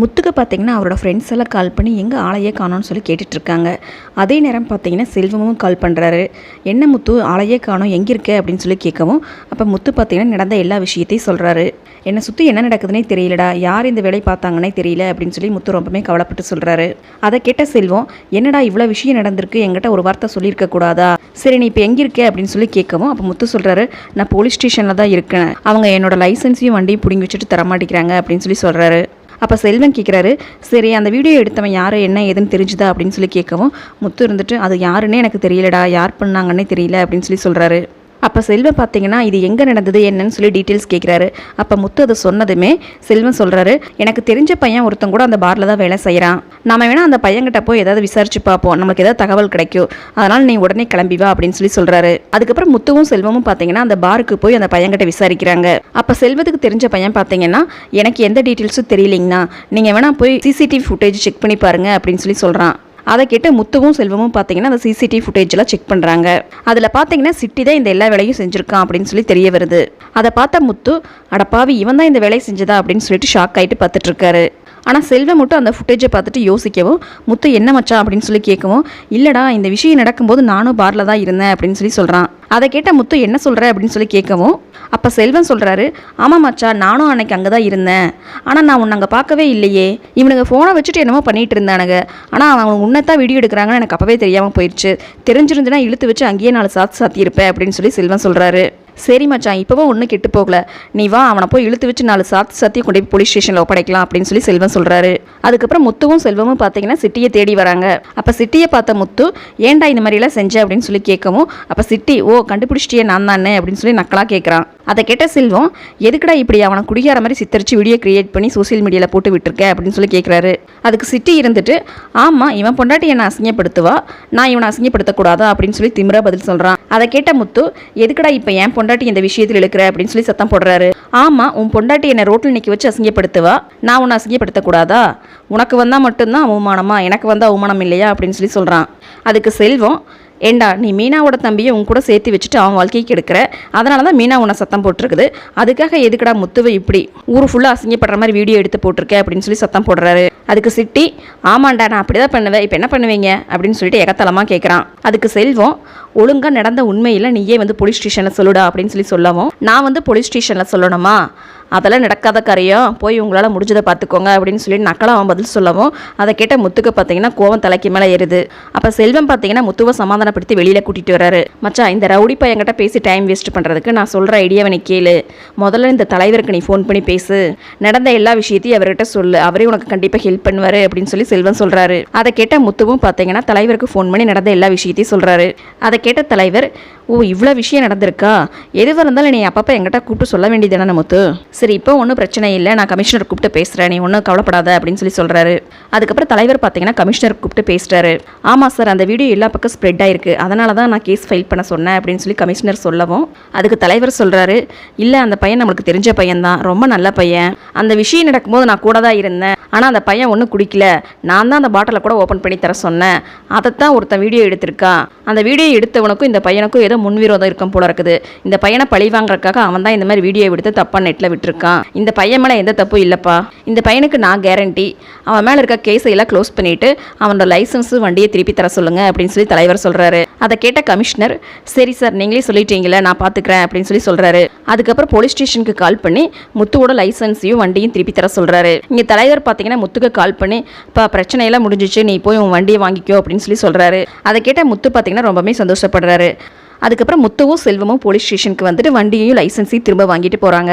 முத்துக்கு பார்த்தீங்கன்னா அவரோட ஃப்ரெண்ட்ஸ் எல்லாம் கால் பண்ணி எங்கே ஆளையே காணோன்னு சொல்லி கேட்டுட்ருக்காங்க. அதே நேரம் பார்த்தீங்கன்னா செல்வமும் கால் பண்ணுறாரு என்ன முத்து ஆளையே காணோம் எங்கே இருக்க? அப்படின்னு சொல்லி கேட்கவும் அப்போ முத்து பார்த்தீங்கன்னா நடந்த எல்லா விஷயத்தையும் சொல்கிறாரு என்னை சுற்றி என்ன நடக்குதுன்னே தெரியலடா. யார் இந்த வேலை பார்த்தாங்கன்னே தெரியல அப்படின்னு சொல்லி முத்து ரொம்பவே கவலைப்பட்டு சொல்கிறாரு அதை கேட்ட செல்வம் என்னடா இவ்வளோ விஷயம் நடந்திருக்கு? எங்கிட்ட ஒரு வார்த்தை சொல்லியிருக்க கூடாதா? சரி நீ இப்போ எங்கே இருக்க? அப்படின்னு சொல்லி கேட்கவும் அப்போ முத்து சொல்கிறாரு நான் போலீஸ் ஸ்டேஷனில் தான் இருக்கேன். அவங்க என்னோட லைசன்ஸையும் வண்டியும் பிடிங்கி வச்சுட்டு தரமாட்டேங்கிறாங்க அப்படின்னு சொல்லி சொல்கிறாரு அப்போ செல்வன் கேட்குறாரு சரி அந்த வீடியோ எடுத்தவன் யார் என்ன ஏதுன்னு தெரிஞ்சுதா? அப்படின்னு சொல்லி கேட்கவும் முத்து இருந்துட்டு அது யாருன்னே எனக்கு தெரியலடா யார் பண்ணாங்கன்னே தெரியல அப்படின்னு சொல்லி சொல்கிறாரு அப்போ செல்வம் பார்த்தீங்கன்னா இது எங்கே நடந்தது என்னன்னு சொல்லி டீட்டெயில்ஸ் கேட்குறாரு அப்போ முத்து அதை சொன்னதுமே செல்வம் சொல்கிறாரு எனக்கு தெரிஞ்ச பையன் ஒருத்தன் கூட அந்த பாரில் தான் வேலை செய்கிறான் நம்ம வேணால் அந்த பையன்கிட்ட போய் ஏதாவது விசாரிச்சு பார்ப்போம். நமக்கு ஏதாவது தகவல் கிடைக்கும். அதனால் நீ உடனே கிளம்பி வா அப்படின்னு சொல்லி சொல்கிறாரு அதுக்கப்புறம் முத்துவும் செல்வமும் பார்த்தீங்கன்னா அந்த பாருக்கு போய் அந்த பையன்கிட்ட விசாரிக்கிறாங்க. அப்போ செல்வத்துக்கு தெரிஞ்ச பையன் பார்த்தீங்கன்னா எனக்கு எந்த டீட்டெயில்ஸும் தெரியலைங்கண்ணா. நீங்கள் வேணால் போய் சிசிடிவி ஃபுட்டேஜ் செக் பண்ணி பாருங்க அப்படின்னு சொல்லி சொல்கிறான் அதை கேட்டு முத்துவும் செல்வமும் பார்த்தீங்கன்னா அந்த சிசிடிவி ஃபுட்டேஜ்லாம் செக் பண்ணுறாங்க அதில் பார்த்தீங்கன்னா சிட்டி தான் இந்த எல்லா வேலையும் செஞ்சுருக்கான் அப்படின்னு சொல்லி தெரிய வருது. அதை பார்த்த முத்து அடப்பாவி இவன் தான் இந்த வேலையை செஞ்சதா? அப்படின்னு சொல்லிட்டு ஷாக் ஆகிட்டு பார்த்துட்ருக்காரு ஆனால் செல்வம் மட்டும் அந்த ஃபுட்டேஜை பார்த்துட்டு யோசிக்கவும் முத்து என்ன மச்சான்? அப்படின்னு சொல்லி கேட்கவும் இல்லைடா இந்த விஷயம் நடக்கும்போது நானும் பாரில் தான் இருந்தேன் அப்படின்னு சொல்லி சொல்கிறான் அதை கேட்ட முத்து என்ன சொல்கிற அப்படின்னு சொல்லி கேட்கவும் அப்போ செல்வன் சொல்கிறாரு ஆமாம் மச்சா நானும் அன்னைக்கு அங்கே தான் இருந்தேன். ஆனால் நான் உன்னை அங்கே பார்க்கவே இல்லையே. இவனுங்க ஃபோனை வச்சுட்டு என்னமோ பண்ணிகிட்டு இருந்தானுங்க. ஆனால் அவன் உன்னைத்தான் வீடியோ எடுக்கிறாங்கன்னு எனக்கு அப்போவே தெரியாமல் போயிடுச்சு தெரிஞ்சிருந்துன்னா இழுத்து வச்சு அங்கேயே நாலு சாத்து சாத்தியிருப்பேன் அப்படின்னு சொல்லி செல்வன் சொல்கிறாரு சரி மச்சான் இப்போவும் ஒன்றும் கெட்டு போகல. நீ வா அவனை போய் இழுத்து வச்சு நாலு சாத்து சாத்தி கொண்டு போய் போலீஸ் ஸ்டேஷனில் ஒப்படைக்கலாம் அப்படின்னு சொல்லி செல்வம் சொல்கிறாரு அதுக்கப்புறம் முத்துவும் செல்வமும் பார்த்தீங்கன்னா சிட்டியை தேடி வராங்க. அப்போ சிட்டியை பார்த்த முத்து ஏன்டா இந்த மாதிரிலாம் செஞ்ச? அப்படின்னு சொல்லி கேட்கவும் அப்போ சிட்டி ஓ கண்டுபிடிச்சிட்டியே நான் தானே? அப்படின்னு சொல்லி நக்கலாக கேட்குறான் அதை கேட்ட செல்வம் எதுக்குடா இப்படி அவனை குடிகார மாதிரி சித்தரிச்சு வீடியோ கிரியேட் பண்ணி சோசியல் மீடியாவில் போட்டு விட்டுருக்க? அப்படின்னு சொல்லி கேட்குறாரு அதுக்கு சிட்டி இருந்துட்டு ஆமாம் இவன் பொண்டாட்டி என்னை அசிங்கப்படுத்துவா? நான் இவனை அசிங்கப்படுத்தக்கூடாதா? அப்படின்னு சொல்லி திமிரா பதில் சொல்கிறான் அதை கேட்ட முத்து எதுக்குடா இப்போ என் பொண்டாட்டி இந்த விஷயத்தில் இருக்கிற அப்படின்னு சொல்லி சத்தம் போடுறாரு. ஆமாம் உன் பொண்டாட்டி என்னை ரோட்டில் நிற்க வச்சு அசிங்கப்படுத்துவா? நான் உன்னை அசிங்கப்படுத்தக்கூடாதா? உனக்கு வந்தால் மட்டும்தான் அவமானமா? எனக்கு வந்தால் அவமானம் இல்லையா? அப்படின்னு சொல்லி சொல்கிறான் அதுக்கு செல்வம் ஏண்டா நீ மீனாவோட தம்பியை உன் கூட சேர்த்து வச்சுட்டு அவன் வாழ்க்கைக்கு எடுக்கிற? அதனால தான் மீனா உன்னை சத்தம் போட்டிருக்குது. அதுக்காக எதுக்குடா முத்துவை இப்படி ஊர் ஃபுல்லாக அசிங்கப்படுற மாதிரி வீடியோ எடுத்து போட்டிருக்க? அப்படின்னு சொல்லி சத்தம் போடுறாரு. அதுக்கு சிட்டி ஆமாண்டா நான் அப்படி தான் பண்ணுவேன். இப்போ என்ன பண்ணுவீங்க? அப்படின்னு சொல்லிட்டு எகத்தலமாக கேட்குறான் அதுக்கு செல்வம் ஒழுங்காக நடந்த உண்மையில் நீயே வந்து போலீஸ் ஸ்டேஷனில் சொல்லுடா அப்படின்னு சொல்லி சொல்லவும் நான் வந்து போலீஸ் ஸ்டேஷனில் சொல்லணுமா? அதெல்லாம் நடக்காத காரியம் போய் உங்களால் முடிஞ்சதை பார்த்துக்கோங்க அப்படின்னு சொல்லி நக்கலாக அவன் பதில் சொல்லவும் அதை கேட்ட முத்துக்கு பார்த்தீங்கன்னா கோவம் தலைக்கு மேலே ஏறுது. அப்போ செல்வம் பார்த்தீங்கன்னா முத்துவை சமாதானப்படுத்தி வெளியில் கூட்டிகிட்டு வராரு மச்சா இந்த ரவுடி பையன்கிட்ட பேசி டைம் வேஸ்ட் பண்ணுறதுக்கு நான் சொல்கிற ஐடியாவை நீ கேளு. முதல்ல இந்த தலைவருக்கு நீ ஃபோன் பண்ணி பேசு. நடந்த எல்லா விஷயத்தையும் அவர்கிட்ட சொல்லு. அவரே உனக்கு கண்டிப்பாக ஹெல்ப் பண்ணுவார் அப்படின்னு சொல்லி செல்வம் சொல்கிறாரு அதை கேட்ட முத்துவும் பார்த்தீங்கன்னா தலைவருக்கு ஃபோன் பண்ணி நடந்த எல்லா விஷயத்தையும் சொல்கிறாரு அதை கேட்ட தலைவர் ஓ இவ்வளோ விஷயம் நடந்திருக்கா? எதுவாக இருந்தாலும் நீ அப்பப்போ என்கிட்ட கூப்பிட்டு சொல்ல வேண்டியதானே முத்து? சரி இப்போ ஒன்றும் பிரச்சனை இல்லை. நான் கமிஷனர் கூப்பிட்டு பேசுகிறேன் நீ ஒன்றும் கவலைப்படாத அப்படின்னு சொல்லி சொல்கிறாரு அதுக்கப்புறம் தலைவர் பார்த்தீங்கன்னா கமிஷனர் கூப்பிட்டு பேசுகிறாரு ஆமாம் சார் அந்த வீடியோ எல்லா பக்கம் ஸ்ப்ரெட் ஆயிருக்கு. அதனால தான் நான் கேஸ் ஃபைல் பண்ண சொன்னேன் அப்படின்னு சொல்லி கமிஷனர் சொல்லவும் அதுக்கு தலைவர் சொல்கிறாரு இல்லை அந்த பையன் நம்மளுக்கு தெரிஞ்ச பையன் தான் ரொம்ப நல்ல பையன். அந்த விஷயம் நடக்கும்போது நான் கூட தான் இருந்தேன். ஆனால் அந்த பையன் ஒன்றும் குடிக்கல. நான் தான் அந்த பாட்டிலை கூட ஓப்பன் பண்ணி தர சொன்னேன். அதைத்தான் ஒருத்தன் வீடியோ எடுத்திருக்கான் அந்த வீடியோ எடுத்தவனுக்கும் இந்த பையனுக்கும் ஏதோ முன்விரோதம் இருக்கும் போல இருக்குது. இந்த பையனை பழி வாங்குறதுக்காக அவன் தான் இந்த மாதிரி வீடியோ எடுத்து தப்பாக நெட்டில் விட்டுருக்கான். இந்த பையன் மேலே எந்த தப்பும் இல்லைப்பா. இந்த பையனுக்கு நான் கேரண்டி அவன் மேலே இருக்க கேஸை எல்லாம் க்ளோஸ் பண்ணிட்டு அவனோட லைசன்ஸும் வண்டியை திருப்பி தர சொல்லுங்க அப்படின்னு சொல்லி தலைவர் சொல்கிறாரு அதை கேட்ட கமிஷனர் சரி சார் நீங்களே சொல்லிட்டீங்களே நான் பார்த்துக்கிறேன் அப்படின்னு சொல்லி சொல்கிறாரு அதுக்கப்புறம் போலீஸ் ஸ்டேஷனுக்கு கால் பண்ணி முத்துவோட லைசன்ஸையும் வண்டியும் திருப்பி தர சொல்கிறாரு இங்கே தலைவர் பார்த்தீங்கன்னா முத்துக்கு கால் பண்ணி இப்போ பிரச்சனையெல்லாம் முடிஞ்சிச்சு நீ போய் உன் வண்டியை வாங்கிக்கோ அப்படின்னு சொல்லி சொல்கிறாரு அதை கேட்ட முத்து பார்த்தீங்கன்னா ரொம்பவே சந்தோஷப்படுறாரு. அதுக்கப்புறம் முத்துவும் செல்வமும் போலீஸ் ஸ்டேஷனுக்கு வந்துட்டு வண்டியையும் லைசன்ஸையும் திரும்ப வாங்கிட்டு போகிறாங்க